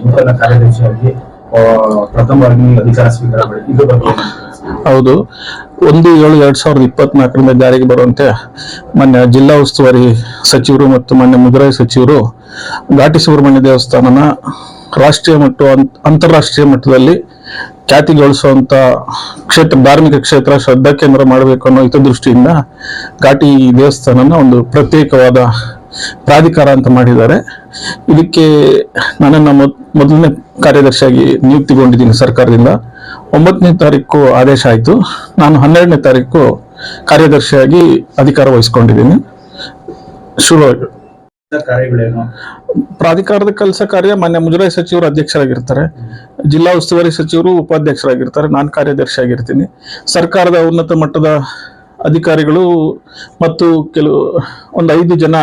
ನೂತನ ಕಾರ್ಯದರ್ಶಿಯಾಗಿ ಅಧಿಕಾರ ಸ್ವೀಕಾರ ಮಾಡಿ ಬಗ್ಗೆ ಹೌದು. ಒಂದು ಏಳು ಎರಡ್ ಸಾವಿರದ ಇಪ್ಪತ್ನಾಲ್ಕರಿಂದ ಜಾರಿಗೆ ಬರುವಂತೆ ಮಾನ್ಯ ಜಿಲ್ಲಾ ಉಸ್ತುವಾರಿ ಸಚಿವರು ಮತ್ತು ಮಾನ್ಯ ಮುಜರಾಯಿ ಸಚಿವರು ಘಾಟಿ ಸುಬ್ರಹ್ಮಣ್ಯ ದೇವಸ್ಥಾನನ ರಾಷ್ಟ್ರೀಯ ಮತ್ತು ಅಂತಾರಾಷ್ಟ್ರೀಯ ಮಟ್ಟದಲ್ಲಿ ಖ್ಯಾತಿ ಗಳಿಸುವಂತ ಕ್ಷೇತ್ರ, ಧಾರ್ಮಿಕ ಕ್ಷೇತ್ರ ಶ್ರದ್ಧಾ ಕೇಂದ್ರ ಮಾಡಬೇಕು ಅನ್ನೋ ಹಿತದೃಷ್ಟಿಯಿಂದ ಘಾಟಿ ದೇವಸ್ಥಾನನ ಒಂದು ಪ್ರತ್ಯೇಕವಾದ ಪ್ರಾಧಿಕಾರ ಅಂತ ಮಾಡಿದ್ದಾರೆ. ಇದಕ್ಕೆ ನನ್ನನ್ನು ಮೊದ್- ಮೊದಲನೇ ಕಾರ್ಯದರ್ಶಿಯಾಗಿ ನಿಯುಕ್ತಿಗೊಂಡಿದ್ದೀನಿ ಸರ್ಕಾರದಿಂದ. ಒಂಬತ್ತನೇ ತಾರೀಕು ಆದೇಶ ಆಯಿತು. ನಾನು ಹನ್ನೆರಡನೇ ತಾರೀಕು ಕಾರ್ಯದರ್ಶಿಯಾಗಿ ಅಧಿಕಾರ ವಹಿಸ್ಕೊಂಡಿದ್ದೀನಿ. ಶುರು ಕಾರ್ಯಗಳೇನು? ಪ್ರಾಧಿಕಾರದ ಕೆಲಸ ಕಾರ್ಯ ಮಾನ್ಯ ಮುಜರಾಯಿ ಸಚಿವರು ಅಧ್ಯಕ್ಷರಾಗಿರ್ತಾರೆ. ಜಿಲ್ಲಾ ಉಸ್ತುವಾರಿ ಸಚಿವರು ಉಪಾಧ್ಯಕ್ಷರಾಗಿರ್ತಾರೆ. ನಾನು ಕಾರ್ಯದರ್ಶಿಯಾಗಿರ್ತೀನಿ. ಸರ್ಕಾರದ ಉನ್ನತ ಮಟ್ಟದ ಅಧಿಕಾರಿಗಳು ಮತ್ತು ಕೆಲವು ಒಂದು ಐದು ಜನ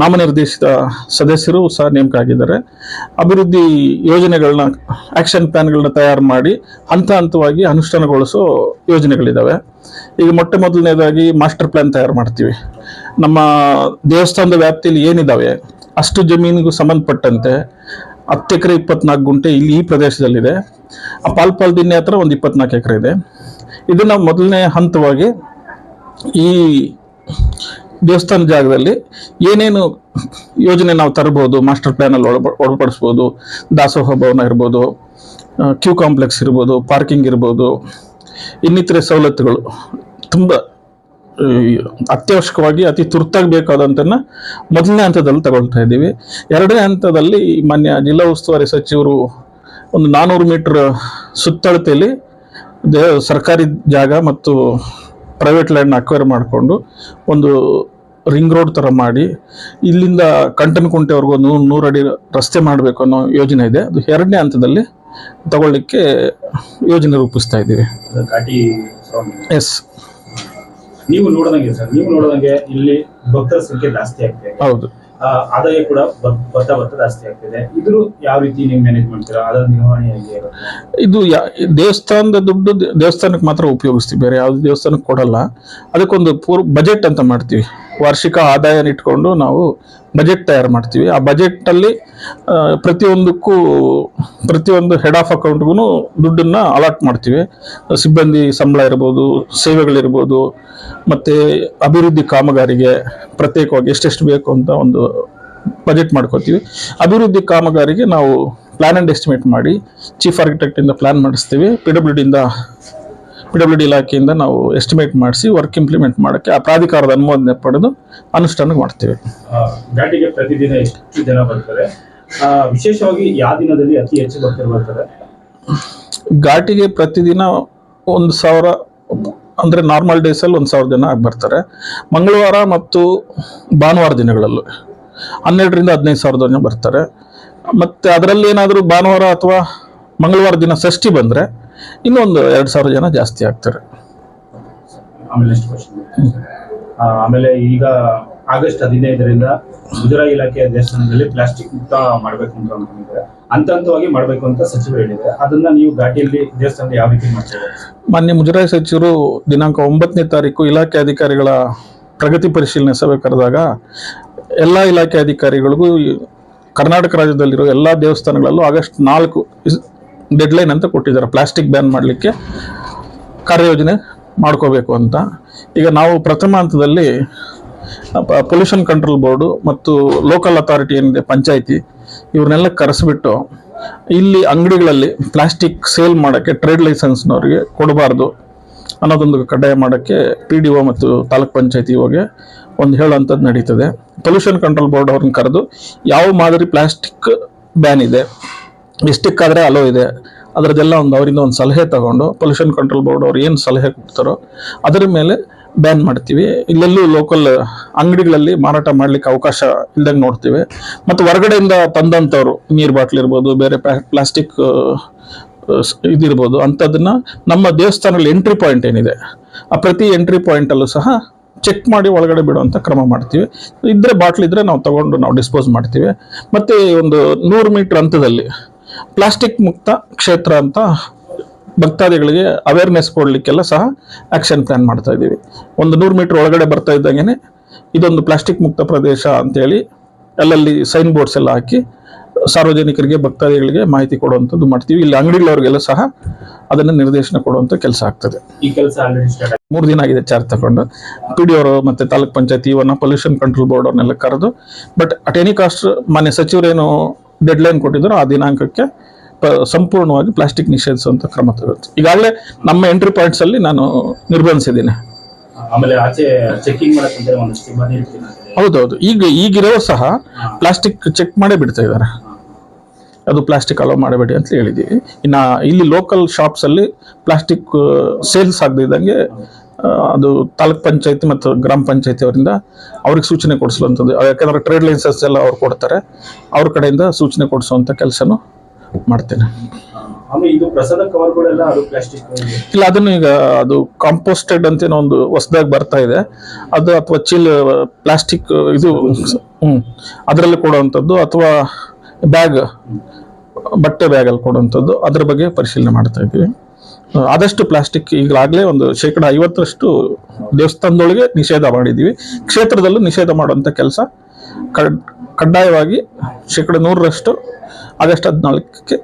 ನಾಮನಿರ್ದೇಶಿತ ಸದಸ್ಯರು ಸಹ ನೇಮಕ ಆಗಿದ್ದಾರೆ ಅಭಿವೃದ್ಧಿ ಯೋಜನೆಗಳನ್ನ ಆಕ್ಷನ್ ಪ್ಲಾನ್ಗಳನ್ನ ತಯಾರು ಮಾಡಿ ಹಂತ ಹಂತವಾಗಿ ಅನುಷ್ಠಾನಗೊಳಿಸೋ ಯೋಜನೆಗಳಿದ್ದಾವೆ ಈಗ ಮೊಟ್ಟ ಮೊದಲನೇದಾಗಿ ಮಾಸ್ಟರ್ ಪ್ಲಾನ್ ತಯಾರು ಮಾಡ್ತೀವಿ. ನಮ್ಮ ದೇವಸ್ಥಾನದ ವ್ಯಾಪ್ತಿಯಲ್ಲಿ ಏನಿದ್ದಾವೆ ಅಷ್ಟು ಜಮೀನಿಗೂ ಸಂಬಂಧಪಟ್ಟಂತೆ ಹತ್ತು ಎಕರೆ ಇಪ್ಪತ್ನಾಲ್ಕು ಗುಂಟೆ ಇಲ್ಲಿ ಈ ಪ್ರದೇಶದಲ್ಲಿದೆ. ಆ ಪಾಲ್ಪಾಲ್ ದಿನ್ನೆ ಹತ್ರ ಒಂದು ಇಪ್ಪತ್ನಾಲ್ಕು ಎಕರೆ ಇದೆ. ಇದನ್ನು ಮೊದಲನೇ ಹಂತವಾಗಿ ಈ ದೇವಸ್ಥಾನ ಜಾಗದಲ್ಲಿ ಏನೇನು ಯೋಜನೆ ನಾವು ತರಬಹುದು ಮಾಸ್ಟರ್ ಪ್ಲಾನಲ್ಲಿ ಒಳಪ, ಒಳಪಡಿಸ್ಬೋದು, ದಾಸೋಹ ಭವನ ಇರ್ಬೋದು ಕ್ಯೂ ಕಾಂಪ್ಲೆಕ್ಸ್ ಇರ್ಬೋದು ಪಾರ್ಕಿಂಗ್ ಇರ್ಬೋದು, ಇನ್ನಿತರೆ ಸವಲತ್ತುಗಳು ತುಂಬ ಅತ್ಯವಶ್ಯಕವಾಗಿ ಅತಿ ತುರ್ತಾಗಿ ಬೇಕಾದಂಥನ್ನು ಮೊದಲನೇ ಹಂತದಲ್ಲಿ ತಗೊಳ್ತಾ ಇದ್ದೀವಿ. ಎರಡನೇ ಹಂತದಲ್ಲಿ ಮಾನ್ಯ ಜಿಲ್ಲಾ ಉಸ್ತುವಾರಿ ಸಚಿವರು ಒಂದು ನಾನೂರು ಮೀಟರ್ ಸುತ್ತಳತೆಯಲ್ಲಿ ಸರ್ಕಾರಿ ಜಾಗ ಮತ್ತು ಪ್ರೈವೇಟ್ ಲ್ಯಾಂಡ್ನ ಅಕ್ವೈರ್ ಮಾಡಿಕೊಂಡು ಒಂದು ರಿಂಗ್ ರೋಡ್ ಥರ ಮಾಡಿ ಇಲ್ಲಿಂದ ಕಂಟನಕುಂಟೆವರೆಗೂ ಒಂದು ನೂರು ಅಡಿ ರಸ್ತೆ ಮಾಡಬೇಕು ಅನ್ನೋ ಯೋಜನೆ ಇದೆ. ಅದು ಎರಡನೇ ಹಂತದಲ್ಲಿ ತಗೊಳ್ಳಿಕ್ಕೆ ಯೋಜನೆ ರೂಪಿಸ್ತಾ ಇದ್ದೀವಿ. ಎಸ್ ನೀವು ನೋಡಿದಂಗೆ ಸರ್ ನೀವು ನೋಡಿದಂಗೆ ಇಲ್ಲಿ ಭಕ್ತರ ಸಂಖ್ಯೆ ಜಾಸ್ತಿ ಆಗ್ತದೆ ಹೌದು. ಆದಾಯ ಕೂಡ ಬರ್ತಾ ಬರ್ತಾ ಜಾಸ್ತಿ ಆಗ್ತಿದೆ. ಇದ್ರು ಯಾವ ರೀತಿ ನೀವು ಮ್ಯಾನೇಜ್ ಮಾಡ್ತೀರಾ? ಅದರ ನಿರ್ವಹಣೆ ಹೇಗೆ ಇದು ದೇವಸ್ಥಾನದ ದುಡ್ಡು ದೇವಸ್ಥಾನಕ್ಕೆ ಮಾತ್ರ ಉಪಯೋಗಿಸ್ತೀವಿ. ಬೇರೆ ಯಾವ್ದು ದೇವಸ್ಥಾನಕ್ಕೆ ಕೊಡಲ್ಲ. ಅದಕ್ಕೊಂದು ಪೂರ್ ಬಜೆಟ್ ಅಂತ ಮಾಡ್ತೀವಿ. ವಾರ್ಷಿಕ ಆದಾಯನ ಇಟ್ಕೊಂಡು ನಾವು ಬಜೆಟ್ ತಯಾರು ಮಾಡ್ತೀವಿ. ಆ ಬಜೆಟಲ್ಲಿ ಪ್ರತಿಯೊಂದಕ್ಕೂ, ಪ್ರತಿಯೊಂದು ಹೆಡ್ ಆಫ್ ಅಕೌಂಟ್ಗೂ ದುಡ್ಡನ್ನ ಅಲಾಟ್ ಮಾಡ್ತೀವಿ. ಸಿಬ್ಬಂದಿ ಸಂಬಳ ಇರ್ಬೋದು, ಸೇವೆಗಳಿರ್ಬೋದು, ಮತ್ತು ಅಭಿವೃದ್ಧಿ ಕಾಮಗಾರಿಗೆ ಪ್ರತ್ಯೇಕವಾಗಿ ಎಷ್ಟೆಷ್ಟು ಬೇಕು ಅಂತ ಒಂದು ಬಜೆಟ್ ಮಾಡ್ಕೋತೀವಿ. ಅಭಿವೃದ್ಧಿ ಕಾಮಗಾರಿಗೆ ನಾವು ಪ್ಲಾನ್ ಆ್ಯಂಡ್ ಎಸ್ಟಿಮೇಟ್ ಮಾಡಿ ಚೀಫ್ ಆರ್ಕಿಟೆಕ್ಟಿಂದ ಪ್ಲಾನ್ ಮಾಡಿಸ್ತೀವಿ. ಪಿ ಡಬ್ಲ್ಯೂ ಡಿಯಿಂದ ಪಿ ಡಬ್ಲ್ಯೂ ಡಿ ಇಲಾಖೆಯಿಂದ ನಾವು ಎಸ್ಟಿಮೇಟ್ ಮಾಡಿಸಿ ವರ್ಕ್ ಇಂಪ್ಲಿಮೆಂಟ್ ಮಾಡೋಕ್ಕೆ ಆ ಪ್ರಾಧಿಕಾರದ ಅನುಮೋದನೆ ಪಡೆದು ಅನುಷ್ಠಾನ ಮಾಡ್ತೀವಿ. ಘಾಟಿಗೆ ಪ್ರತಿದಿನ ಎಷ್ಟು ಜನ ಬರ್ತಾರೆ. ವಿಶೇಷವಾಗಿ ಯಾವ ದಿನದಲ್ಲಿ ಅತಿ ಹೆಚ್ಚು ಭಕ್ತರು ಬರ್ತಾರೆ ಘಾಟಿಗೆ ಪ್ರತಿದಿನ ಒಂದು ಸಾವಿರ ಅಂದರೆ ನಾರ್ಮಲ್ ಡೇಸಲ್ಲಿ ಒಂದು ಸಾವಿರ ಜನ ಆಗಿ ಬರ್ತಾರೆ. ಮಂಗಳವಾರ ಮತ್ತು ಭಾನುವಾರ ದಿನಗಳಲ್ಲೂ ಹನ್ನೆರಡರಿಂದ ಹದಿನೈದು ಸಾವಿರದ ಜನ ಬರ್ತಾರೆ. ಮತ್ತು ಅದರಲ್ಲಿ ಏನಾದರೂ ಭಾನುವಾರ ಅಥವಾ ಮಂಗಳವಾರ ದಿನ ಷಷ್ಠಿ ಬಂದರೆ ಇನ್ನೊಂದು ಎರಡು ಸಾವಿರ ಜನ ಜಾಸ್ತಿ ಆಗ್ತಾರೆ. ಆಮೇಲೆ ಈಗ ಆಗಸ್ಟ್ ಹದಿನೈದರಿಂದ ಮುಜರಾಯಿ ಇಲಾಖೆಯ ದೇವಸ್ಥಾನದಲ್ಲಿ ಪ್ಲಾಸ್ಟಿಕ್ ಮುಕ್ತ ಮಾಡಬೇಕು ಅಂತ ಅನ್ಕೊಂಡಿದ್ದಾರೆ ಹಂತ ಹಂತವಾಗಿ ಮಾಡಬೇಕು ಅಂತ ಸಚಿವರು ಹೇಳಿದ್ದಾರೆ. ಅದನ್ನ ನೀವು ಘಾಟಿಯಲ್ಲಿ ದೇವಸ್ಥಾನದಲ್ಲಿ ಯಾವ ರೀತಿ ಮಾಡ್ತೀರಾ ಮಾನ್ಯ ಮುಜರಾಯಿ ಸಚಿವರು ದಿನಾಂಕ ಒಂಬತ್ತನೇ ತಾರೀಕು ಇಲಾಖೆ ಅಧಿಕಾರಿಗಳ ಪ್ರಗತಿ ಪರಿಶೀಲನೆ ಸಭೆ ಕರೆದಾಗ ಎಲ್ಲ ಇಲಾಖೆ ಅಧಿಕಾರಿಗಳಿಗೂ ಕರ್ನಾಟಕ ರಾಜ್ಯದಲ್ಲಿರೋ ಎಲ್ಲ ದೇವಸ್ಥಾನಗಳಲ್ಲೂ ಆಗಸ್ಟ್ ನಾಲ್ಕು ಡೆಡ್ಲೈನ್ ಅಂತ ಕೊಟ್ಟಿದ್ದಾರೆ. ಪ್ಲಾಸ್ಟಿಕ್ ಬ್ಯಾನ್ ಮಾಡಲಿಕ್ಕೆ ಕಾರ್ಯಯೋಜನೆ ಮಾಡ್ಕೋಬೇಕು ಅಂತ. ಈಗ ನಾವು ಪ್ರಥಮ ಹಂತದಲ್ಲಿ ಪೊಲ್ಯೂಷನ್ ಕಂಟ್ರೋಲ್ ಬೋರ್ಡು ಮತ್ತು ಲೋಕಲ್ ಅಥಾರಿಟಿ ಏನಿದೆ, ಪಂಚಾಯಿತಿ, ಇವ್ರನ್ನೆಲ್ಲ ಕರೆಸಿಬಿಟ್ಟು ಇಲ್ಲಿ ಅಂಗಡಿಗಳಲ್ಲಿ ಪ್ಲಾಸ್ಟಿಕ್ ಸೇಲ್ ಮಾಡೋಕ್ಕೆ ಟ್ರೇಡ್ ಲೈಸೆನ್ಸ್ನವ್ರಿಗೆ ಕೊಡಬಾರ್ದು ಅನ್ನೋದೊಂದು ಕಡ್ಡಾಯ ಮಾಡೋಕ್ಕೆ ಪಿ ಡಿ ಒ ಮತ್ತು ತಾಲೂಕ್ ಪಂಚಾಯತಿ ಇವಾಗೆ ಒಂದು ಹೇಳೋಂಥದ್ದು ನಡೀತದೆ. ಪೊಲ್ಯೂಷನ್ ಕಂಟ್ರೋಲ್ ಬೋರ್ಡ್ ಅವ್ರನ್ನ ಕರೆದು ಯಾವ ಮಾದರಿ ಪ್ಲಾಸ್ಟಿಕ್ ಬ್ಯಾನ್ ಇದೆ ಎಷ್ಟಕ್ಕಾದರೆ ಅಲೋ ಇದೆ. ಅದರದ್ದೆಲ್ಲ ಒಂದು ಅವರಿಂದ ಒಂದು ಸಲಹೆ ತಗೊಂಡು ಪೊಲ್ಯೂಷನ್ ಕಂಟ್ರೋಲ್ ಬೋರ್ಡ್ ಅವ್ರು ಏನು ಸಲಹೆ ಕೊಡ್ತಾರೋ ಅದರ ಮೇಲೆ ಬ್ಯಾನ್ ಮಾಡ್ತೀವಿ. ಇಲ್ಲೆಲ್ಲೂ ಲೋಕಲ್ ಅಂಗಡಿಗಳಲ್ಲಿ ಮಾರಾಟ ಮಾಡ್ಲಿಕ್ಕೆ ಅವಕಾಶ ಇಲ್ದಂಗೆ ನೋಡ್ತೀವಿ. ಮತ್ತು ಹೊರಗಡೆಯಿಂದ ತಂದಂಥವ್ರು, ನೀರು ಬಾಟ್ಲ್ ಇರ್ಬೋದು, ಬೇರೆ ಪ್ಲಾಸ್ಟಿಕ್ ಇದಿರ್ಬೋದು, ಅಂಥದ್ದನ್ನ ನಮ್ಮ ದೇವಸ್ಥಾನದಲ್ಲಿ ಎಂಟ್ರಿ ಪಾಯಿಂಟ್ ಏನಿದೆ, ಆ ಪ್ರತಿ ಎಂಟ್ರಿ ಪಾಯಿಂಟಲ್ಲೂ ಸಹ ಚೆಕ್ ಮಾಡಿ ಒಳಗಡೆ ಬಿಡುವಂಥ ಕ್ರಮ ಮಾಡ್ತೀವಿ. ಇದ್ರೆ ಬಾಟ್ಲ್ ಇದ್ರೆ ನಾವು ತಗೊಂಡು ನಾವು ಡಿಸ್ಪೋಸ್ ಮಾಡ್ತೀವಿ. ಮತ್ತು ಒಂದು ನೂರು ಮೀಟ್ರ್ ಹಂತದಲ್ಲಿ ಪ್ಲಾಸ್ಟಿಕ್ ಮುಕ್ತ ಕ್ಷೇತ್ರ ಅಂತ ಭಕ್ತಾದಿಗಳಿಗೆ ಅವೇರ್ನೆಸ್ ಕೊಡಲಿಕ್ಕೆಲ್ಲ ಸಹ ಆಕ್ಷನ್ ಪ್ಲಾನ್ ಮಾಡ್ತಾ ಇದ್ದೀವಿ. ಒಂದು ನೂರು ಮೀಟರ್ ಒಳಗಡೆ ಬರ್ತಾ ಇದ್ದಂಗೆ ಇದೊಂದು ಪ್ಲಾಸ್ಟಿಕ್ ಮುಕ್ತ ಪ್ರದೇಶ ಅಂತೇಳಿ ಅಲ್ಲಲ್ಲಿ ಸೈನ್ ಬೋರ್ಡ್ಸ್ ಎಲ್ಲ ಹಾಕಿ ಸಾರ್ವಜನಿಕರಿಗೆ ಭಕ್ತಾದಿಗಳಿಗೆ ಮಾಹಿತಿ ಕೊಡುವಂಥದ್ದು ಮಾಡ್ತೀವಿ. ಇಲ್ಲಿ ಅಂಗಡಿಗಳವ್ರಿಗೆಲ್ಲ ಸಹ ಅದನ್ನು ನಿರ್ದೇಶನ ಕೊಡುವಂಥ ಕೆಲಸ ಆಗ್ತದೆ. ಈ ಕೆಲಸ ಮೂರು ದಿನ ಆಗಿದೆ ಚಾರ್ಜ್ ತಗೊಂಡು. ಪಿ ಡಿ ಅವರು ಮತ್ತು ತಾಲೂಕ್ ಪಂಚಾಯತಿ ಇವನ್ನ ಪೊಲ್ಯೂಷನ್ ಕಂಟ್ರೋಲ್ ಬೋರ್ಡ್ ಅವ್ರನ್ನೆಲ್ಲ ಕರೆದು ಬಟ್ ಅಟ್ ಎನಿ ಕಾಸ್ಟ್ ಮಾನ್ಯ ಸಚಿವರೇನು ಡೆಡ್ಲೈನ್ ಕೊಟ್ಟಿದ್ರು ಆ ದಿನಾಂಕಕ್ಕೆ ಸಂಪೂರ್ಣವಾಗಿ ಪ್ಲಾಸ್ಟಿಕ್ ನಿಷೇಧಿಸುವಂಥ ಕ್ರಮ ತಗುತ್ತೆ ಈಗಾಗಲೇ ನಮ್ಮ ಎಂಟ್ರಿ ಪಾಯಿಂಟ್ಸ್ ಅಲ್ಲಿ ನಾನು ನಿರ್ಬಂಧಿಸಿದ್ದೀನಿ. ಆಮೇಲೆ ಆಚೆ ಚೆಕಿಂಗ್. ಹೌದೌದು. ಈಗ ಈಗಿರೋ ಸಹ ಪ್ಲಾಸ್ಟಿಕ್ ಚೆಕ್ ಮಾಡೇ ಬಿಡ್ತಾ ಇದ್ದಾರೆ. ಅದು ಪ್ಲಾಸ್ಟಿಕ್ ಅಲೋ ಮಾಡಬೇಡಿ ಅಂತ ಹೇಳಿದ್ದೀವಿ ಇನ್ನು ಇಲ್ಲಿ ಲೋಕಲ್ ಶಾಪ್ಸಲ್ಲಿ ಪ್ಲಾಸ್ಟಿಕ್ ಸೇಲ್ಸ್ ಆಗದಿದ್ದಂಗೆ ಅದು ತಾಲೂಕ್ ಪಂಚಾಯತಿ ಮತ್ತು ಗ್ರಾಮ ಪಂಚಾಯತಿ ಅವರಿಂದ ಅವ್ರಿಗೆ ಸೂಚನೆ ಕೊಡಿಸುವಂಥದ್ದು. ಯಾಕಂದ್ರೆ ಟ್ರೇಡ್ ಲೈಸೆನ್ಸ್ ಎಲ್ಲ ಅವ್ರು ಕೊಡ್ತಾರೆ. ಅವ್ರ ಕಡೆಯಿಂದ ಸೂಚನೆ ಕೊಡಿಸುವಂಥ ಕೆಲಸನೂ ಮಾಡ್ತೇನೆ. ಇಲ್ಲ ಅದನ್ನು ಈಗ ಅದು ಕಾಂಪೋಸ್ಟೆಡ್ ಅಂತೇನೋ ಒಂದು ಹೊಸದಾಗಿ ಬರ್ತಾ ಇದೆ. ಅದು ಅಥವಾ ಚಿಲ್ ಪ್ಲಾಸ್ಟಿಕ್ ಇದು ಹ್ಮ್ ಅದರಲ್ಲಿ ಕೊಡುವಂಥದ್ದು ಅಥವಾ ಬ್ಯಾಗ್ ಬಟ್ಟೆ ಬ್ಯಾಗಲ್ಲಿ ಕೊಡುವಂಥದ್ದು. ಅದ್ರ ಬಗ್ಗೆ ಪರಿಶೀಲನೆ ಮಾಡ್ತಾ ಇದ್ದೀವಿ. ಆದಷ್ಟು ಪ್ಲಾಸ್ಟಿಕ್ ಈಗಲಾಗಲೇ ಒಂದು ಶೇಕಡ ಐವತ್ತರಷ್ಟು ದೇವಸ್ಥಾನದೊಳಗೆ ನಿಷೇಧ ಮಾಡಿದ್ದೀವಿ. ಕ್ಷೇತ್ರದಲ್ಲೂ ನಿಷೇಧ ಮಾಡುವಂಥ ಕೆಲಸ ಕಡ್ಡಾಯವಾಗಿ ಶೇಕಡ ನೂರರಷ್ಟು ಆಗಸ್ಟ್ ಹದಿನಾಲ್ಕಕ್ಕೆ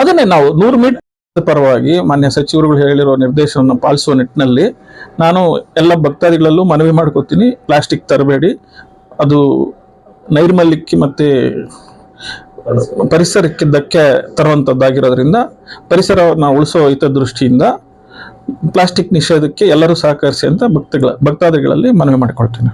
ಅದನ್ನೇ ನಾವು ನೂರು ಮೀಟರ್ ಪರವಾಗಿ ಮಾನ್ಯ ಸಚಿವರುಗಳು ಹೇಳಿರೋ ನಿರ್ದೇಶನವನ್ನು ಪಾಲಿಸುವ ನಿಟ್ಟಿನಲ್ಲಿ ನಾನು ಎಲ್ಲ ಭಕ್ತಾದಿಗಳಲ್ಲೂ ಮನವಿ ಮಾಡ್ಕೋತೀನಿ. ಪ್ಲಾಸ್ಟಿಕ್ ತರಬೇಡಿ. ಅದು ನೈರ್ಮಲ್ಯಕ್ಕೆ ಮತ್ತೆ ಪರಿಸರಕ್ಕೆ ಧಕ್ಕೆ ತರುವಂಥದ್ದಾಗಿರೋದ್ರಿಂದ ಪರಿಸರವನ್ನು ಉಳಿಸೋ ಹಿತದೃಷ್ಟಿಯಿಂದ ಪ್ಲಾಸ್ಟಿಕ್ ನಿಷೇಧಕ್ಕೆ ಎಲ್ಲರೂ ಸಹಕರಿಸಿ ಅಂತ ಭಕ್ತಗಳ ಭಕ್ತಾದಿಗಳಲ್ಲಿ ಮನವಿ ಮಾಡಿಕೊಳ್ತೀನಿ.